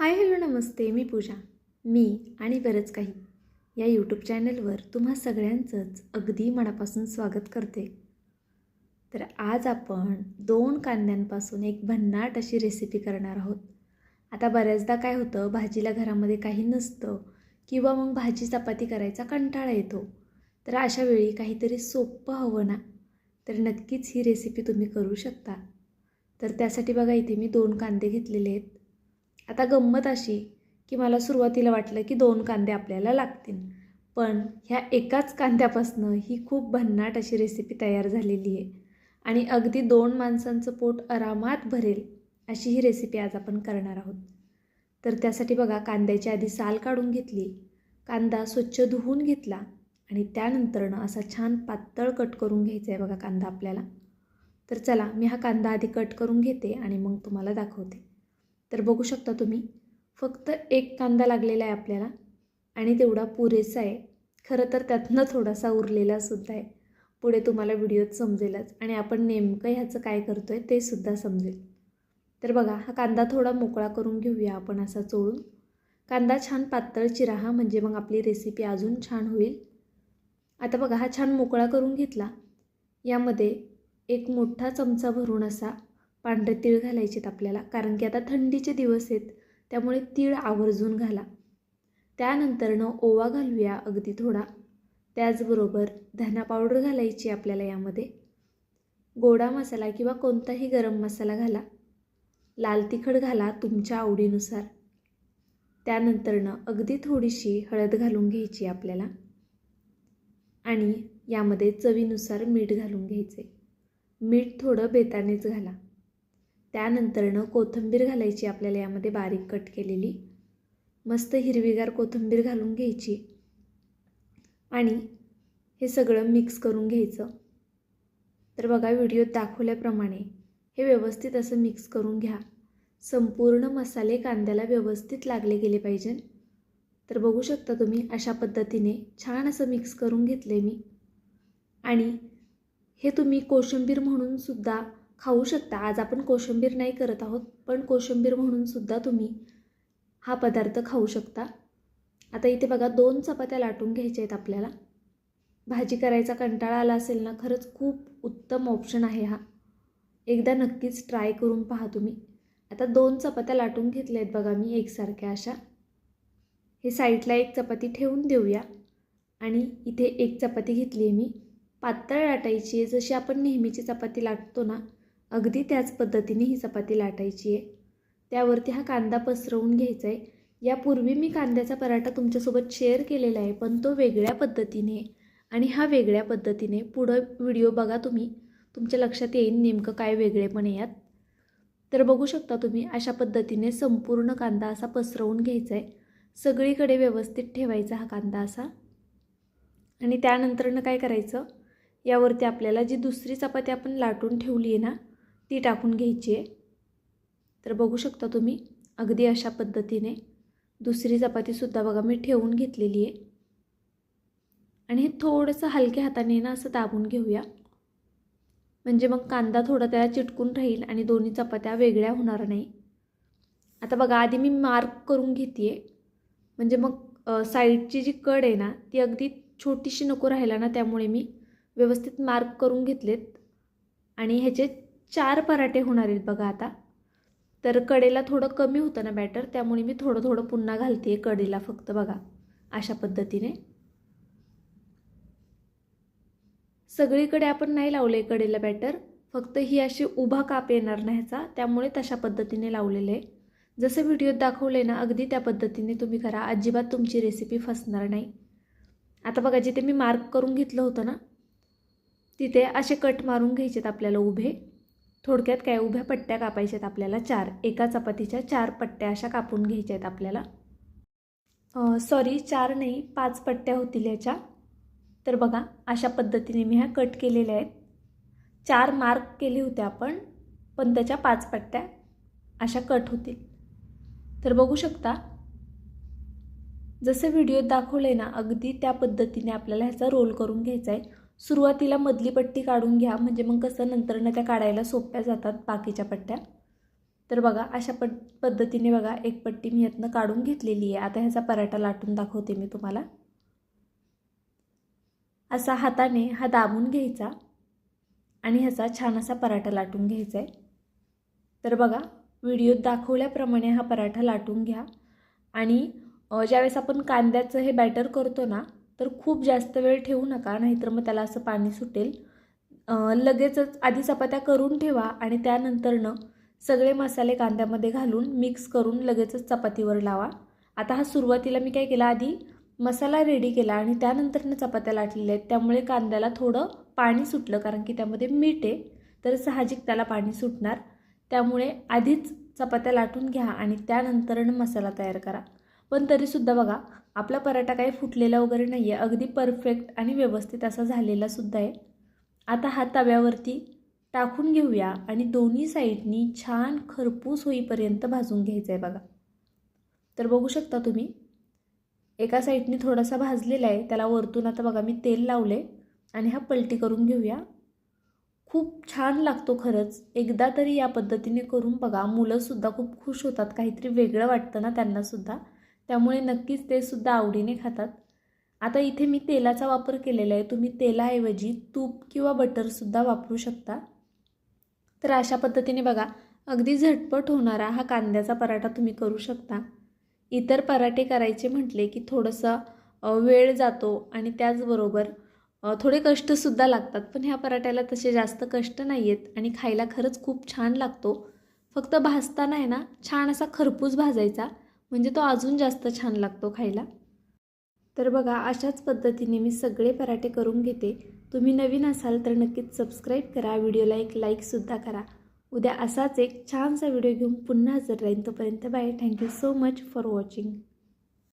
Hi hello नमस्ते मी पूजा. मी आणि बरंच काही. या यूट्यूब चॅनलवर तुम्हा सगळ्यांचंच अगदी मनापासून स्वागत करते. तर आज आपण दोन कांद्यांपासून एक भन्नाट अशी रेसिपी करणार आहोत. आता बऱ्याचदा काय होतं भाजीला घरामध्ये काही नसतं किंवा मग भाजी चपाती करायचा कंटाळा येतो. तर अशा वेळी काहीतरी सोपं हवं ना? तर नक्कीच ही रेसिपी तुम्ही करू शकता. तर त्यासाठी बघा इथे मी दोन कांदे घेतलेले आहेत. आता गंमत अशी की मला सुरुवातीला वाटलं की दोन कांदे आपल्याला लागतील. पण ह्या एकाच कांद्यापासनं ही खूप भन्नाट अशी रेसिपी तयार झालेली आहे. आणि अगदी दोन माणसांचं पोट आरामात भरेल अशी ही रेसिपी आज आपण करणार आहोत. तर त्यासाठी बघा कांद्याची आधी साल काढून घेतली कांदा स्वच्छ धुवून घेतला आणि त्यानंतरनं असा छान पातळ कट करून घ्यायचा आहे बघा कांदा आपल्याला. तर चला मी हा कांदा आधी कट करून घेते आणि मग तुम्हाला दाखवते. तर बघू शकता तुम्ही फक्त एक कांदा लागलेला आहे आपल्याला आणि तेवढा पुरेसा आहे. खरं तर त्यातनं थोडासा उरलेला सुद्धा आहे. पुढे तुम्हाला व्हिडिओत समजेलच आणि आपण नेमकं ह्याचं काय करतो आहे ते सुद्धा समजेल. तर बघा हा कांदा थोडा मोकळा करून घेऊया आपण असा चोळून. कांदा छान पातळ चिराहा म्हणजे मग आपली रेसिपी अजून छान होईल. आता बघा हा छान मोकळा करून घेतला. यामध्ये एक मोठा चमचा भरून असा पांढरे तीळ घालायचेत आपल्याला कारण की आता थंडीचे दिवस आहेत त्यामुळे तीळ आवर्जून घाला. त्यानंतरनं ओवा घालूया अगदी थोडा. त्याचबरोबर धना पावडर घालायची आपल्याला यामध्ये. गोडा मसाला किंवा कोणताही गरम मसाला घाला. लाल तिखट घाला तुमच्या आवडीनुसार. त्यानंतरनं अगदी थोडीशी हळद घालून घ्यायची आपल्याला. आणि यामध्ये चवीनुसार मीठ घालून घ्यायचे. मीठ थोडं बेतानेच घाला. त्यानंतरनं कोथिंबीर घालायची आपल्याला यामध्ये बारीक कट केलेली. मस्त हिरवीगार कोथिंबीर घालून घ्यायची. आणि हे सगळं मिक्स करून घ्यायचं. तर बघा व्हिडिओत दाखवल्याप्रमाणे हे व्यवस्थित असं मिक्स करून घ्या. संपूर्ण मसाले कांद्याला व्यवस्थित लागले गेले पाहिजे. तर बघू शकता तुम्ही अशा पद्धतीने छान असं मिक्स करून घेतले मी. आणि हे तुम्ही कोशिंबीर म्हणून सुद्धा खाऊ शकता. आज आपण कोशिंबीर नाही करत आहोत पण कोशिंबीर म्हणून सुद्धा तुम्ही हा पदार्थ खाऊ शकता. आता इथे बघा दोन चपात्या लाटून घ्यायच्या आहेत आपल्याला. भाजी करायचा कंटाळा आला असेल ना खरंच खूप उत्तम ऑप्शन आहे हा. एकदा नक्कीच ट्राय करून पहा तुम्ही. आता दोन चपात्या लाटून घेतल्या आहेत बघा मी एकसारख्या अशा. हे साईडला एक चपाती ठेवून देऊया. आणि इथे एक चपाती घेतली आहे मी. पातळ लाटायची आहे. जशी आपण नेहमीची चपाती लाटतो ना अगदी त्याच पद्धतीने ही चपाती लाटायची आहे. त्यावरती हा कांदा पसरवून घ्यायचा आहे यापूर्वी मी कांद्याचा पराठा तुमच्यासोबत शेअर केलेला आहे पण तो वेगळ्या पद्धतीने आणि हा वेगळ्या पद्धतीने पुढं व्हिडिओ बघा तुम्ही. तुमच्या लक्षात येईल नेमकं काय वेगळेपण यात. तर बघू शकता तुम्ही अशा पद्धतीने संपूर्ण कांदा असा पसरवून घ्यायचा आहे सगळीकडे व्यवस्थित ठेवायचा हा कांदा असा. आणि त्यानंतरनं काय करायचं? यावरती आपल्याला जी दुसरी चपाती आपण लाटून ठेवली आहे ना ती टाकून घ्यायची आहे. तर बघू शकता तुम्ही अगदी अशा पद्धतीने दुसरी चपातीसुद्धा बघा मी ठेवून घेतलेली आहे. आणि हे थोडंसं हलक्या हाताने ना असं दाबून घेऊया. म्हणजे मग कांदा थोडा त्याला चिटकून राहील आणि दोन्ही चपात्या वेगळ्या होणार नाही. आता बघा आधी मी मार्क करून घेते आहे म्हणजे मग साईडची जी कड आहे ना ती अगदी छोटीशी नको राहायला ना त्यामुळे मी व्यवस्थित मार्क करून घेतलेत. आणि ह्याचे चार पराठे होणार आहेत बघा आता. तर कडेला थोडं कमी होतं ना बॅटर त्यामुळे मी थोडं थोडं पुन्हा घालते कडेला फक्त बघा अशा पद्धतीने. सगळीकडे आपण नाही लावले कडेला बॅटर फक्त ही अशी उभा काप येणार नाही ह्याचा त्यामुळे तशा पद्धतीने लावलेलं. आहे जसं व्हिडिओत दाखवलं आहे ना अगदी त्या पद्धतीने तुम्ही करा अजिबात तुमची रेसिपी फसणार नाही. आता बघा जिथे मी मार्क करून घेतलं होतं ना तिथे असे कट मारून घ्यायचेत आपल्याला उभे. थोडक्यात काय उभ्या पट्ट्या कापायच्या आहेत आपल्याला? चार. एका चपातीच्या चार पट्ट्या अशा कापून घ्यायच्या आहेत आपल्याला. सॉरी चार नाही पाच पट्ट्या होतील याच्या. तर बघा अशा पद्धतीने मी ह्या कट केलेल्या आहेत. चार मार्क केले होते आपण पण त्याच्या पाच पट्ट्या अशा कट होतील. तर बघू शकता जसं व्हिडिओत दाखवलं आहे ना अगदी त्या पद्धतीने आपल्याला ह्याचा रोल करून घ्यायचा आहे. सुरुवातीला मधली पट्टी काढून घ्या. म्हणजे मग कसं नंतरनं त्या काढायला सोप्या जातात बाकीच्या पट्ट्या. तर बघा अशा पट पद्धतीने बघा एक पट्टी मी यातनं काढून घेतलेली आहे. आता ह्याचा पराठा लाटून दाखवते मी तुम्हाला. असा हाताने हा दाबून घ्यायचा आणि ह्याचा छान असा पराठा लाटून घ्यायचा आहे तर बघा व्हिडिओत दाखवल्याप्रमाणे हा पराठा लाटून घ्या. आणि ज्यावेळेस आपण कांद्याचं हे बॅटर करतो ना तर खूप जास्त वेळ ठेवू नका नाहीतर मग त्याला असं पाणी सुटेल. लगेचच आधी चपात्या करून ठेवा आणि त्यानंतरनं सगळे मसाले कांद्यामध्ये घालून मिक्स करून लगेचच चपातीवर लावा. आता हा सुरुवातीला मी काय केला आधी मसाला रेडी केला आणि त्यानंतरनं चपात्या लाटलेल्या आहेत. त्यामुळे कांद्याला थोडं पाणी सुटलं कारण की त्यामध्ये मीठ आहे तर साहजिक त्याला पाणी सुटणार. त्यामुळे आधीच चपात्या लाटून घ्या आणि त्यानंतरनं मसाला तयार करा. पण तरीसुद्धा बघा आपला पराठा काही फुटलेला वगैरे नाही आहे अगदी परफेक्ट आणि व्यवस्थित असा झालेला सुद्धा आहे. आता हा तव्यावरती टाकून घेऊया आणि दोन्ही साईडनी छान खरपूस होईपर्यंत भाजून घ्यायचं आहे बघा. तर बघू शकता तुम्ही एका साईडनी थोडासा भाजलेला आहे. त्याला वरतून आता बघा मी तेल लावले आणि हा पलटी करून घेऊया. खूप छान लागतो खरंच. एकदा तरी या पद्धतीने करून बघा मुलंसुद्धा खूप खुश होतात. काहीतरी वेगळं वाटतं ना त्यांनासुद्धा त्यामुळे नक्कीच ते सुद्धा आवडीने खातात. आता इथे मी तेलाचा वापर केलेला आहे. तुम्ही तेलाऐवजी तूप किंवा बटरसुद्धा वापरू शकता. तर अशा पद्धतीने बघा अगदी झटपट होणारा हा कांद्याचा पराठा तुम्ही करू शकता. इतर पराठे करायचे म्हटले की थोडंसं वेळ जातो आणि त्याचबरोबर थोडे कष्टसुद्धा लागतात. पण ह्या पराठ्याला तसे जास्त कष्ट नाही आहेत आणि खायला खरंच खूप छान लागतो. फक्त भाजताना आहे ना छान असा खरपूस भाजायचा. म्हणजे तो अजून जास्त छान लागतो खायला. तर बघा अशाच पद्धतीने मी सगळे पराठे करून घेते. तुम्ही नवीन असाल तर नक्कीच सबस्क्राईब करा व्हिडिओला एक लाईकसुद्धा करा. उद्या असाच एक छानसा व्हिडिओ घेऊन पुन्हा हजर राहीन. तोपर्यंत bye thank you so much for watching